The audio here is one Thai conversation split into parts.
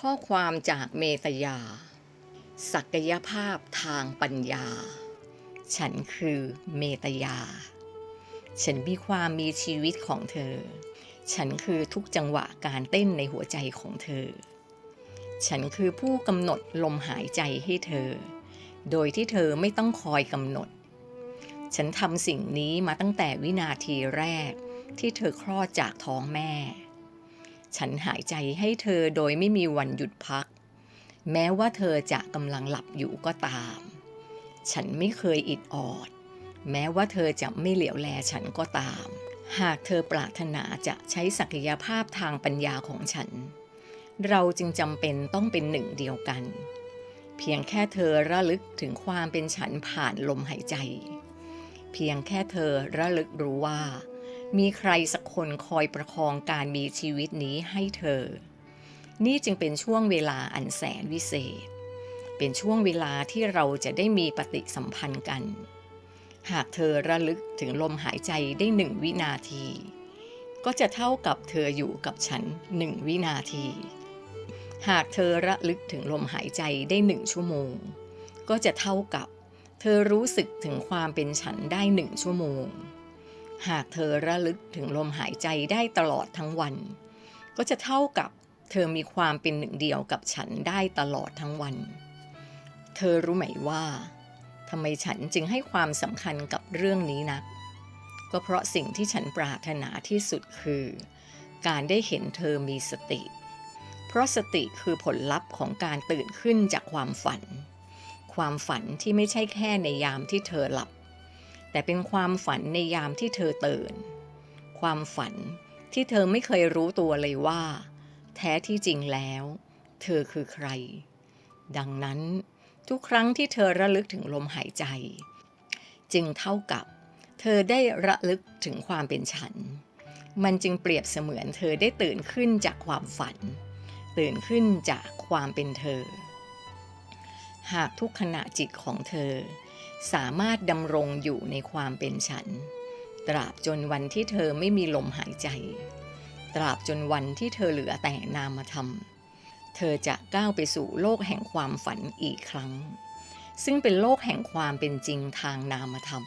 ข้อความจากเมตยา ศักยภาพทางปัญญา ฉันคือเมตยา ฉันมีความมีชีวิตของเธอ ฉันคือทุกจังหวะการเต้นในหัวใจของเธอ ฉันคือผู้กำหนดลมหายใจให้เธอ โดยที่เธอไม่ต้องคอยกำหนด ฉันทำสิ่งนี้มาตั้งแต่วินาทีแรกที่เธอคลอดจากท้องแม่ ฉันหายใจให้เธอโดยไม่มีวันหยุดพัก แม้ว่าเธอจะกำลังหลับอยู่ก็ตาม ฉันไม่เคยอิดออด แม้ว่าเธอจะไม่เหลียวแลฉันก็ตาม หากเธอปรารถนาจะใช้ศักยภาพทางปัญญาของฉัน เราจึงจำเป็นต้องเป็นหนึ่งเดียวกัน เพียงแค่เธอระลึกถึงความเป็นฉันผ่านลมหายใจ เพียงแค่เธอระลึกรู้ว่า มีใครสักคนคอยประคองการมีชีวิตนี้ให้เธอ นี่จึงเป็นช่วงเวลาอันแสนวิเศษ เป็นช่วงเวลาที่เราจะได้มีปฏิสัมพันธ์กัน หากเธอระลึกถึงลมหายใจได้หนึ่งวินาที ก็จะเท่ากับเธออยู่กับฉันหนึ่งวินาที หากเธอระลึกถึงลมหายใจได้หนึ่งชั่วโมง ก็จะเท่ากับเธอรู้สึกถึงความเป็นฉันได้หนึ่งชั่วโมง หากเธอระลึกถึงลมหายใจได้ตลอดทั้งวัน ก็จะเท่ากับเธอมีความเป็นหนึ่งเดียวกับฉันได้ตลอดทั้งวัน เธอรู้ไหมว่าทำไมฉันจึงให้ความสำคัญกับเรื่องนี้นัก ก็เพราะสิ่งที่ฉันปรารถนาที่สุดคือ การได้เห็นเธอมีสติ เพราะสติคือผลลัพธ์ของการตื่นขึ้นจากความฝัน ความฝันที่ไม่ใช่แค่ในยามที่เธอหลับ แต่เป็นความฝันในยามที่เธอตื่น ความฝันที่เธอไม่เคยรู้ตัวเลยว่า แท้ที่จริงแล้ว เธอคือใคร ดังนั้นทุกครั้งที่เธอระลึกถึงลมหายใจ จึงเท่ากับเธอได้ระลึกถึงความเป็นฉัน มันจึงเปรียบเสมือนเธอได้ตื่นขึ้นจากความฝัน ตื่นขึ้นจากความเป็นเธอ หากทุกขณะจิตของเธอ สามารถดำรงอยู่ในความเป็นฉัน ตราบจนวันที่เธอไม่มีลมหายใจ ตราบจนวันที่เธอเหลือแต่นามธรรม เธอจะก้าวไปสู่โลกแห่งความฝันอีกครั้ง ซึ่งเป็นโลกแห่งความเป็นจริงทางนามธรรม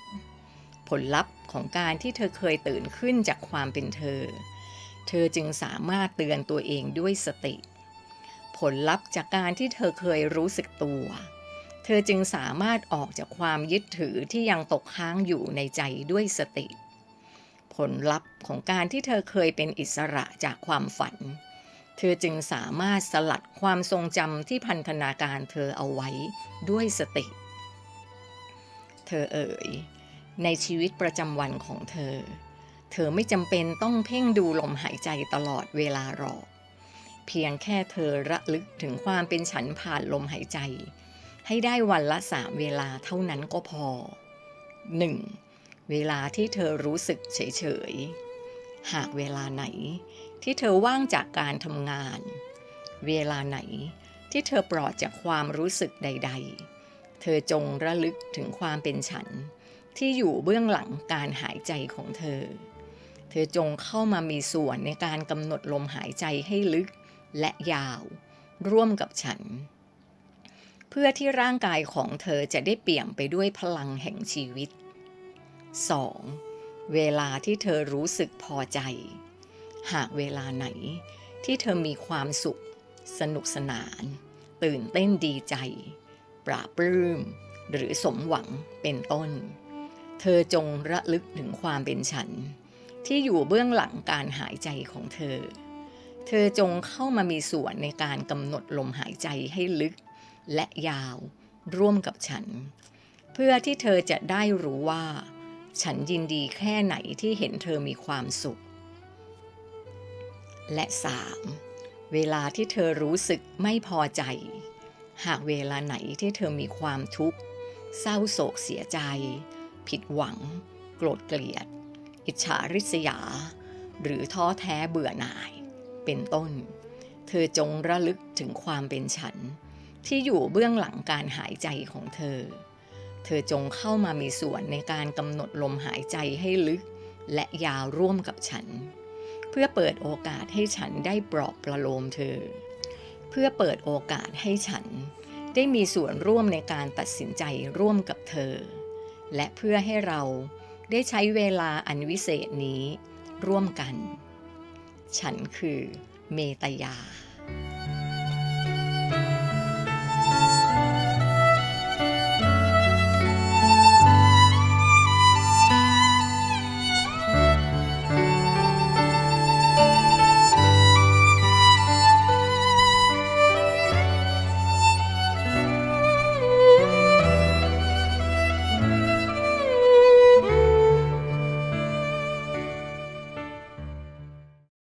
ผลลัพธ์ของการที่เธอเคยตื่นขึ้นจากความเป็นเธอ เธอจึงสามารถเตือนตัวเองด้วยสติ ผลลัพธ์จากการที่เธอเคยรู้สึกตัว เธอจึงสามารถออกจากความยึดถือที่ยังตกค้างอยู่ในใจด้วยสติ ผลลัพธ์ของการที่เธอเคยเป็นอิสระจากความฝัน เธอจึงสามารถสลัดความทรงจำที่พันธนาการเธอเอาไว้ด้วยสติ เธอเอ่ย ในชีวิตประจำวันของเธอ เธอไม่จำเป็นต้องเพ่งดูลมหายใจตลอดเวลาหรอก เพียงแค่เธอระลึกถึงความเป็นฉันผ่านลมหายใจ ให้ได้วันละสามเวลาเท่านั้นก็พอ 1. เวลาที่เธอรู้สึกเฉยๆ หากเวลาไหนที่เธอว่างจากการทำงาน เวลาไหนที่เธอปลอดจากความรู้สึกใด ๆ เธอจงระลึกถึงความเป็นฉัน ที่อยู่เบื้องหลังการหายใจของเธอ เธอจงเข้ามามีส่วนในการกำหนดลมหายใจให้ลึก และยาว ร่วมกับฉัน เพื่อที่ร่างกายของเธอจะได้เปี่ยมไปด้วยพลังแห่งชีวิต 2. เวลาที่เธอรู้สึกพอใจ หากเวลาไหนที่เธอมีความสุข สนุกสนาน ตื่นเต้นดีใจ ปราบปลื้ม หรือสมหวังเป็นต้น เธอจงระลึกถึงความเป็นฉัน ที่อยู่เบื้องหลังการหายใจของเธอ เธอจงเข้ามามีส่วนในการกำหนดลมหายใจให้ลึกและยาวร่วมกับฉัน เพื่อที่เธอจะได้รู้ว่า ฉันยินดีแค่ไหนที่เห็นเธอมีความสุข และ 3. เวลาที่เธอรู้สึกไม่พอใจ หากเวลาไหนที่เธอมีความทุกข์ เศร้าโศกเสียใจ ผิดหวัง โกรธเกลียด อิจฉาริษยา หรือท้อแท้เบื่อหน่าย เป็นต้น เธอจงระลึกถึงความเป็นฉัน ที่อยู่เบื้องหลังการหายใจของเธอ เธอจงเข้ามามีส่วนในการกำหนดลมหายใจให้ลึก และยาวร่วมกับฉัน เพื่อเปิดโอกาสให้ฉันได้ปลอบประโลมเธอ เพื่อเปิดโอกาสให้ฉัน ได้มีส่วนร่วมในการตัดสินใจร่วมกับเธอ และเพื่อให้เราได้ใช้เวลาอันวิเศษนี้ร่วมกัน ฉันคือเมตยา